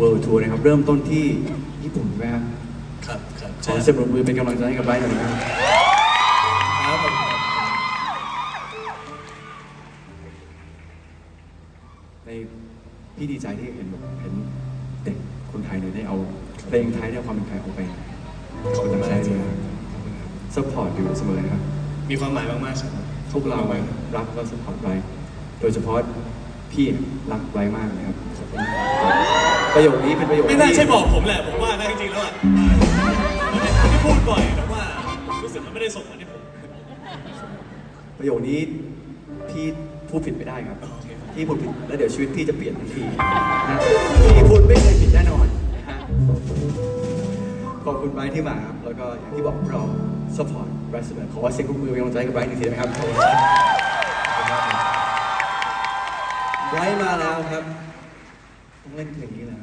World Tour นะครับ เริ่มต้นที่ญี่ปุ่นใช่ไหมครับครับครับขอใช่เสียงปรบมือเป็นกำลังใจให้กับไบรท์หน่อยนะครับครับผมในพี่ดีใจที่เห็นแบบเห็นเด็กคนไทยเนี่ยได้เอาเพลงไทยได้เอาความเป็นไทยออกไปขอบคุณมากจริงเลยขอบคุณครับซัพพอร์ตอยู่เสมอนะครับ มีความหมายมากๆครับ พวกเรามากรักและสปอร์ตไบรท์โดยเฉพาะพี่รักไบรท์มากนะครับ ประโยคนี้เป็นประโยคไม่น่าที่ ใช่บอกผมแหละผมว่านะจริงๆแล้วอะมันเป็นคำที่พูดบ่อยแต่ว่ารู้สึกมันไม่ได้ส่งมาที่ผม ประโยคนี้พี่พูดผิดไม่ได้ครับโอเคครับ พี่พูดผิดแล้วเดี๋ยวชีวิตพี่จะเปลี่ยนทันทีนะพี่พูดไม่เคยผิดแน่นอนนะฮะขอบคุณไบรท์ที่มาครับ แล้วก็อย่างที่บอกเราสปอร์ตไบรท์เสมอขอเสียงปรบมือเป็นกำลังใจให้กับไบรท์หนึ่งทีได้ไหมครับขอบคุณครับไบรท์มาแล้วครับ ต้เล่นเพลงนี้นะ